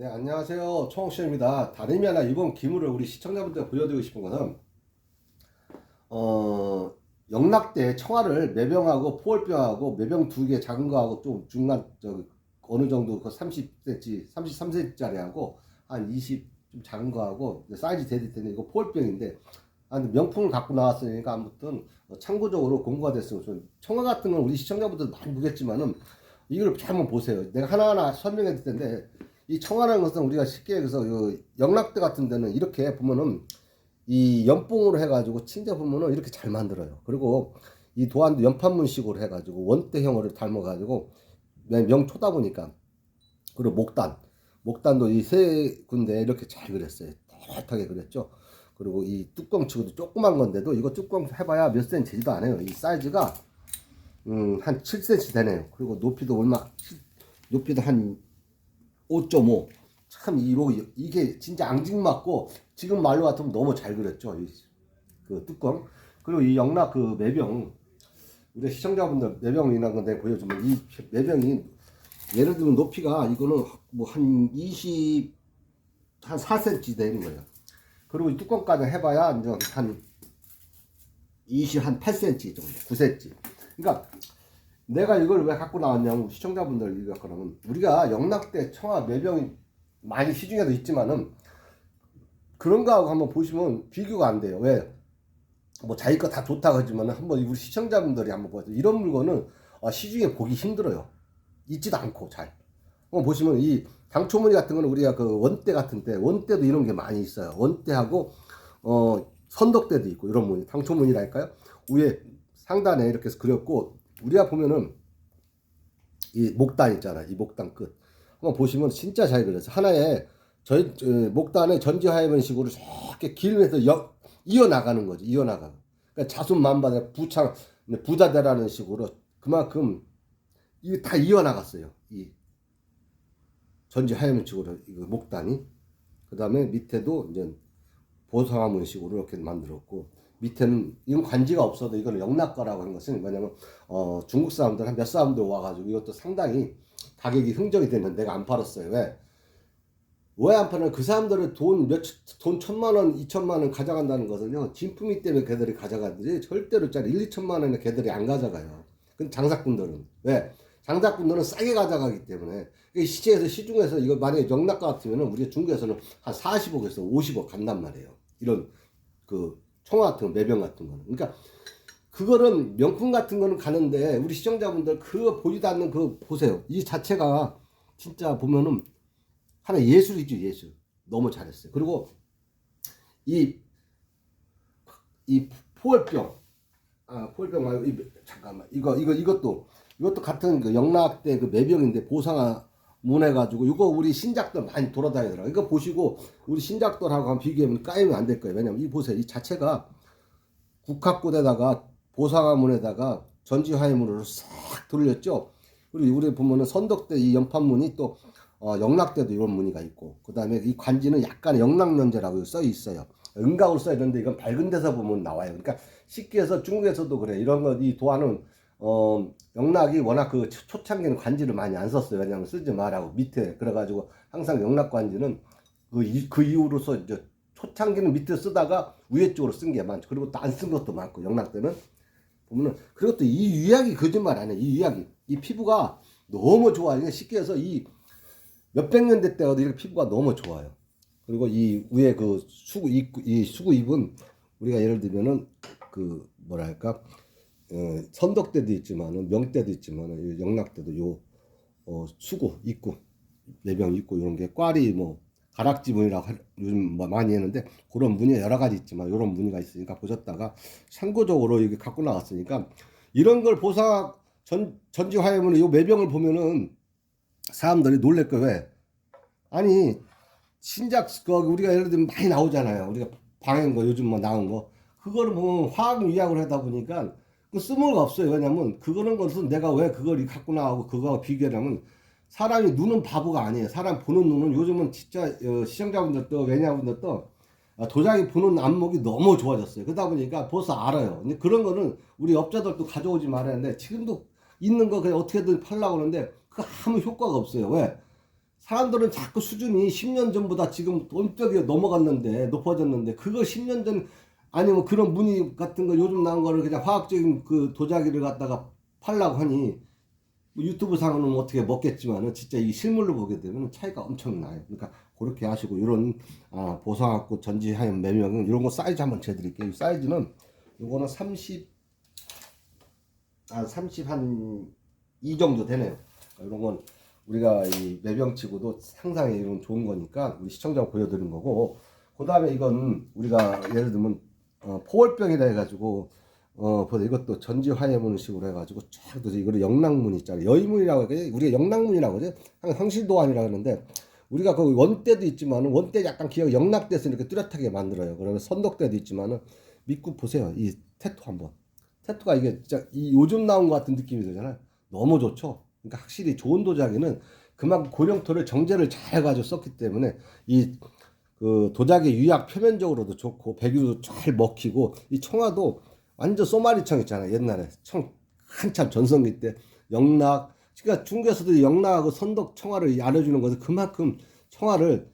네, 안녕하세요. 총옥션입니다. 다름이 아니라 이번 기물을 우리 시청자분들 보여드리고 싶은 것은, 어, 영락대 청아를 매병하고 포월병하고 매병 두 개 작은 거하고 좀 중간, 저, 어느 정도 그 30cm, 33cm짜리 하고 한 20, 좀 작은 거하고 사이즈 대릴 때는 이거 포월병인데, 아, 명품을 갖고 나왔으니까 아무튼 어, 참고적으로 공부가 됐으면 좋 청아 같은 건 우리 시청자분들 많이 보겠지만은 이걸 잘 한번 보세요. 내가 하나하나 설명해 드릴 텐데, 이 청아라는 것은 우리가 쉽게 해서 그 영락대 같은 데는 이렇게 보면은 이 연봉으로 해가지고 친자 보면은 이렇게 잘 만들어요. 그리고 이 도안도 연판문식으로 해가지고 원대형으로 닮아가지고 명초다 보니까 그리고 목단 목단도 이 세 군데 이렇게 잘 그렸어요. 또렷하게 그렸죠. 그리고 이 뚜껑 치고도 조그만 건데도 이거 뚜껑 해봐야 몇 센치 되지도 않아요. 이 사이즈가 음, 한 7cm 되네요. 그리고 높이도 얼마 높이도 한 5.5. 참 이로 이게 진짜 앙증맞고 지금 말로 같으면 너무 잘 그렸죠. 이, 그 뚜껑. 그리고 이 영락 그 매병 우리 시청자분들 매병 이나 건데 보여주면 이 매병이 예를 들면 높이가 이거는 뭐 한 20, 한 4cm 되는 거예요. 그리고 이 뚜껑까지 해봐야 이제 한 20, 한 8cm 정도, 9cm. 그러니까 내가 이걸 왜 갖고 나왔냐면 시청자분들 이거 그러면 우리가 영락대 청아 매병이 많이 시중에도 있지만은 그런 거하고 한번 보시면 비교가 안 돼요. 왜? 뭐 자기 거 다 좋다고 하지만은 한번 우리 시청자분들이 한번 보세요. 이런 물건은 어, 시중에 보기 힘들어요. 있지도 않고 잘. 한번 보시면 이 당초무늬 같은 거는 우리가 그 원대 같은 때 원대도 이런 게 많이 있어요. 원대하고 어 선덕대도 있고 이런 무늬 당초무늬랄까요? 위에 상단에 이렇게 해서 그렸고 우리가 보면은 이 목단 있잖아. 이 목단 끝. 한번 보시면 진짜 잘 그렸어. 하나에 저 목단에 전지하이먼식으로 이렇게 길면서 여, 이어 나가는 거지. 이어 나가. 그러니까 자손만반의 부창 부자대라는 식으로 그만큼 이게 다 이어 나갔어요. 이 전지하이먼식으로 이거 목단이. 그다음에 밑에도 이제 보상화문식으로 이렇게 만들었고 밑에는 이건 관지가 없어도 이거는 영락가라고 하는 것은 뭐냐면 어 중국 사람들 한 몇 사람들 와가지고 이것도 상당히 가격이 흥정이 됐는데 내가 안 팔았어요 왜? 왜안 파냐? 그 사람들은 돈 몇, 돈 천만 원, 이천만 원 가져간다는 것은요, 진품이 때문에 걔들이 가져가지, 절대로 짜리 1, 2천만 원에 걔들이 안 가져가요. 근데 장사꾼들은. 왜? 장사꾼들은 싸게 가져가기 때문에. 시체에서, 시중에서 이거 만약에 영락가 같으면은 우리가 중국에서는 한 40억에서 50억 간단 말이에요. 이런, 그, 청아 같은 거, 매병 같은 거는. 그러니까, 그거는 명품 같은 거는 가는데, 우리 시청자분들 그거 보지도 않는 그 보세요. 이 자체가 진짜 보면은 하나 예술이죠, 예술. 너무 잘했어요. 그리고 이, 이 포월병, 아, 포월병 말고, 이, 잠깐만. 이거, 이거, 이것도, 이것도 같은 그 영락대 그 매병인데 보상화 문해가지고, 이거 우리 신작들 많이 돌아다니더라고요. 이거 보시고, 우리 신작들하고 비교하면 까이면 안 될 거예요. 왜냐면 이 보세요. 이 자체가 국학고대다가 보상화문에다가 전지화해문으로 싹 돌렸죠. 그리고 우리 보면은 선덕대 이 연판문이 또 어, 영락대도 이런 무늬가 있고 그 다음에 이 관지는 약간 영락면제라고 써 있어요. 은각으로 써 있는데 이건 밝은 데서 보면 나와요. 그러니까 쉽게 해서 중국에서도 그래. 이런 거 이 도안은 어, 영락이 워낙 그 초- 초창기는 관지를 많이 안 썼어요. 왜냐하면 쓰지 말라고 밑에 그래가지고 항상 영락 관지는 그, 이, 그 이후로서 이제 초창기는 밑에 쓰다가 위에 쪽으로 쓴 게 많죠. 그리고 또 안 쓴 것도 많고 영락 때는 보면은 그리고 또 이 유약이 거짓말 안 해. 이 유약이 이 피부가 너무 좋아. 이게 쉽게 해서 이 몇백 년 됐다가도 이렇게 피부가 너무 좋아요. 그리고 이 위에 그 수구 입, 이 수구 입은 우리가 예를 들면은 그 뭐랄까 어, 선덕대도 있지만은 명대도 있지만은 이 영락대도 요 어, 수구 입구 내병 입구 이런 게 꽈리 뭐 가락지 하- 요즘 뭐 많이 했는데 그런 무늬가 여러 가지 있지만 이런 무늬가 있으니까 보셨다가 참고적으로 이게 갖고 나왔으니까 이런 걸 보사 전 전지 화해문의 요 매병을 보면은 사람들이 놀랄 거 왜? 아니 신작 그 우리가 예를 들면 많이 나오잖아요. 우리가 방행 거 요즘 뭐 나온 거 그거를 보면 화학 위약을 하다 보니까 그 쓸모가 없어요. 왜냐면 그거는 것은 내가 왜 그걸 갖고 나오고 그거하고 비교하면 사람이 눈은 바보가 아니에요. 사람 보는 눈은 요즘은 진짜 어, 시청자분들도 매니아분들도 아, 도자기 보는 안목이 너무 좋아졌어요. 그러다 보니까 벌써 알아요. 근데 그런 거는 우리 업자들도 가져오지 말았는데 지금도 있는 거 그냥 어떻게든 팔려고 하는데 그 아무 효과가 없어요. 왜? 사람들은 자꾸 수준이 10년 전보다 지금 엄격히 넘어갔는데 높아졌는데 그거 10년 전 아니면 그런 무늬 같은 거 요즘 나온 거를 그냥 화학적인 그 도자기를 갖다가 팔라고 하니 뭐 유튜브 상으로는 어떻게 먹겠지만은 진짜 이 실물로 보게 되면 차이가 엄청나요. 그러니까 그렇게 하시고 이런 아, 보상학고 전지하연 매명은 이런 거 사이즈 한번 재드릴게요. 이 사이즈는 요거는 30 아, 30한이 정도 되네요. 이런 건 우리가 이 매병치고도 상상에 이런 좋은 거니까 우리 시청자 보여드린 거고 그 다음에 이건 우리가 예를 들면 어, 포월병이라 해가지고 어 보다 이것도 전지 화해문식으로 해가지고 쫙 도저 이거를 영락문 있잖아요. 여의문이라고 하지 우리가 영락문이라고 하지 황실도안이라고 하는데 우리가 그 원대도 있지만 원대 약간 기억 영락돼서 이렇게 뚜렷하게 만들어요. 그러면 선덕대도 있지만은 믿고 보세요. 이 태토 한번. 태토가 이게 진짜 이 요즘 나온 것 같은 느낌이 들잖아요. 너무 좋죠. 그러니까 확실히 좋은 도자기는 그만큼 고령토를 정제를 잘 해가지고 썼기 때문에 이 그 도자기 유약 표면적으로도 좋고 배기도 잘 먹히고 이 청아도 완전 쏘마리 청 있잖아요 옛날에 청 한참 전성기 때 영락 그러니까 중국에서도 영락하고 선덕 청아를 알려주는 것은 그만큼 청아를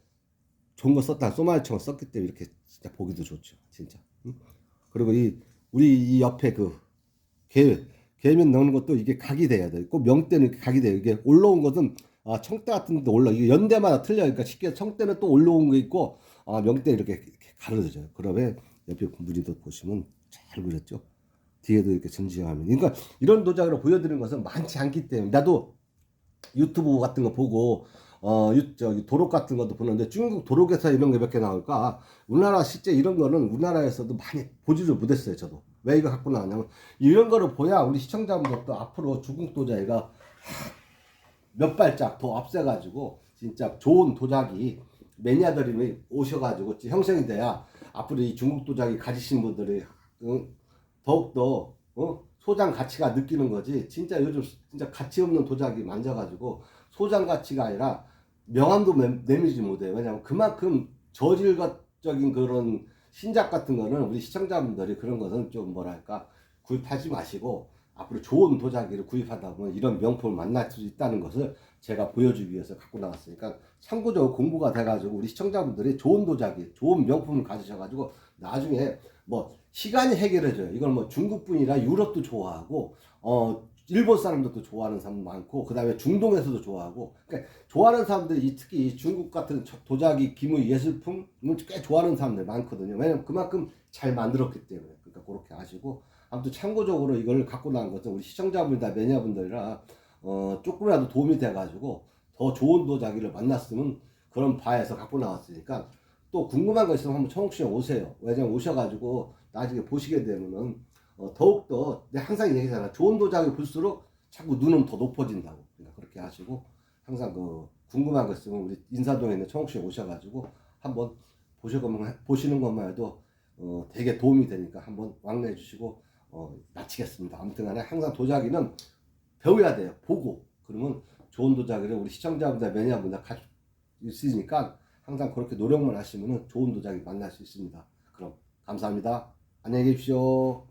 좋은 거 썼다 쏘마리 청을 썼기 때문에 이렇게 진짜 보기도 좋죠 진짜 응? 그리고 이 우리 이 옆에 그개 개면 넣는 것도 이게 각이 돼야 돼. 꼭 명대는 이렇게 각이 돼요. 이게 올라온 것은 아, 청대 같은 데도 올라. 이게 연대마다 틀려. 그러니까 쉽게 청대는 또 올라온 게 있고 아, 명대 이렇게, 이렇게 가려져요. 그러면 옆에 무늬도 보시면 잘 그렸죠. 뒤에도 이렇게 전지하면. 그러니까 이런 도자기를 보여드리는 것은 많지 않기 때문에 나도 유튜브 같은 거 보고 어, 유, 저기 도록 같은 것도 보는데 중국 도록에서 이런 게 몇 개 나올까? 우리나라 실제 이런 거는 우리나라에서도 많이 보지를 못했어요, 저도. 왜 이거 갖고 나왔냐면 이런 거를 보야 우리 시청자분들도 앞으로 중국 도자기가 몇 발짝 더 앞서가지고 진짜 좋은 도자기 매니아들이 오셔가지고 형성이 돼야 앞으로 이 중국 도자기 가지신 분들이 응, 더욱더 어? 소장 가치가 느끼는 거지 진짜 요즘 진짜 가치 없는 도자기 만져가지고 소장 가치가 아니라 명함도 내- 내밀지 못해요 왜냐면 그만큼 저질적인 그런 신작 같은 거는 우리 시청자분들이 그런 것은 좀 뭐랄까 구입하지 마시고 앞으로 좋은 도자기를 구입하다 보면 이런 명품을 만날 수 있다는 것을 제가 보여주기 위해서 갖고 나왔으니까 참고적으로 공부가 돼가지고 우리 시청자분들이 좋은 도자기, 좋은 명품을 가지셔가지고 나중에 뭐 시간이 해결해줘요. 이걸 뭐 중국분이라 유럽도 좋아하고 어 일본 사람들도 좋아하는 사람 많고 그 다음에 중동에서도 좋아하고 그러니까 좋아하는 사람들이 이 특히 이 중국 같은 저- 도자기 기물 예술품을 꽤 좋아하는 사람들 많거든요. 왜냐면 그만큼 잘 만들었기 때문에 그러니까 그렇게 아시고 아무튼 참고적으로 이걸 갖고 나온 것은 우리 시청자분이나 매니아분들이라 어 조금이라도 도움이 돼가지고 더 좋은 도자기를 만났으면 그런 바에서 갖고 나왔으니까 또 궁금한 거 있으면 한번 청옥시에 오세요. 왜냐면 오셔가지고 나중에 보시게 되면은 어, 더욱더 내가 항상 얘기하잖아. 좋은 도자기 볼수록 자꾸 눈은 더 높아진다고. 그러니까 그렇게 하시고 항상 그 궁금한 거 있으면 우리 인사동에 있는 청옥시에 오셔가지고 한번 보시는 것만 해도 어, 되게 도움이 되니까 한번 왕래해 주시고 어, 마치겠습니다. 아무튼 간에 항상 도자기는 배워야 돼요. 보고 그러면 좋은 도자기를 우리 시청자분들 매니아분들 가지고 있으니까 항상 그렇게 노력만 하시면 좋은 도자기 만날 수 있습니다. 그럼 감사합니다. 안녕히 계십시오.